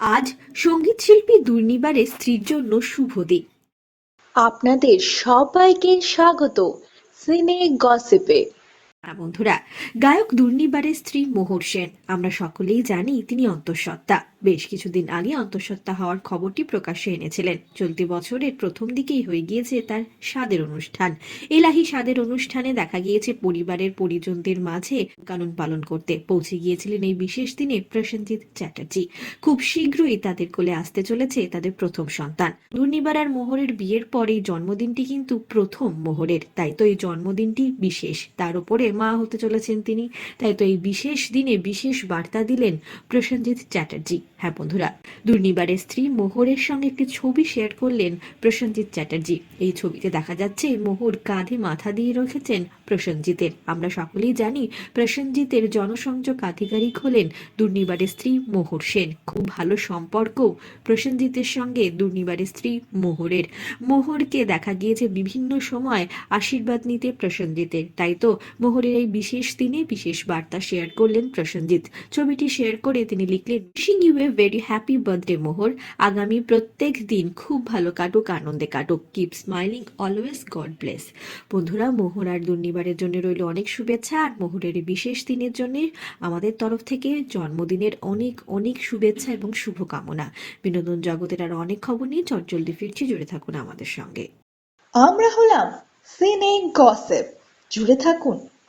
আজ সংগীত শিল্পী দুর্নিবারের স্ত্রীর জন্য শুভ দিন। আপনাদের সবাইকে স্বাগত। সিনে গসিপে। আর বন্ধুরা? গায়ক দুর্নিবারের স্ত্রী মোহর সেন। আমরা সকলেই জানি তিনি অন্তঃসত্ত্বা। বেশ কিছুদিন আগে অন্তঃসত্ত্বা হওয়ার খবরটি প্রকাশ্যে এনেছিলেন। চলতি বছরের প্রথম দিকেই হয়ে গিয়েছে তার স্বাদের অনুষ্ঠান। এলাহি স্বাদের অনুষ্ঠানে দেখা গিয়েছে পরিবারের পরিজনদের মাঝে কানুন পালন করতে। পৌঁছে গিয়েছিলেন এই বিশেষ দিনে প্রসেনজিৎ চ্যাটার্জি। খুব শীঘ্রই তাদের কোলে আসতে চলেছে তাদের প্রথম সন্তান। দুর্নিবার আর মোহরের বিয়ের পর এই জন্মদিনটি কিন্তু প্রথম মোহরের। তাই তো এই জন্মদিনটি বিশেষ। তার উপরে মা হতে চলেছেন তিনি। তাই তো এই বিশেষ দিনে বিশেষ বার্তা দিলেন প্রসেনজিৎ চ্যাটার্জি। হ্যাঁ বন্ধুরা দুর্নিবারের স্ত্রী মোহরের সঙ্গে একটি ছবি শেয়ার করলেন প্রসেনজিৎ চ্যাটার্জি। এই ছবিতে দেখা যাচ্ছে, মোহর কাঁধে মাথা দিয়ে রেখেছেন প্রসেনজিতের। আমরা সকলেই জানি, প্রসেনজিতের জনসংযোগ আধিকারিক হলেন দুর্নিবারের স্ত্রী মোহর সেন। খুব ভালো সম্পর্ক প্রসেনজিতের সঙ্গে দুর্নিবারের স্ত্রী মোহরের। মোহরকে দেখা গিয়েছে বিভিন্ন সময় আশীর্বাদ নিতে প্রসেনজিতের। তাই তো মোহরের এই বিশেষ দিনে বিশেষ বার্তা শেয়ার করলেন প্রসেনজিৎ। ছবিটি শেয়ার করে তিনি লিখলেন wishing you a very happy birthday Mohor আগামী প্রত্যেক দিন খুব ভালো কাটুক, আনন্দে কাটুক। Keep smiling always God bless বন্ধুরা, মোহর আর দুর্নিবারের জন্য রইল অনেক শুভেচ্ছা, আর মোহরের বিশেষ দিনের জন্য আমাদের তরফ থেকে জন্মদিনের অনেক অনেক শুভেচ্ছা এবং শুভকামনা। বিনোদন জগতের আর অনেক খবর নিয়ে চটজলদি ফিরছি, জুড়ে থাকুন আমাদের সঙ্গে। আমরা হলাম সিনে গসিপ। জুড়ে থাকুন।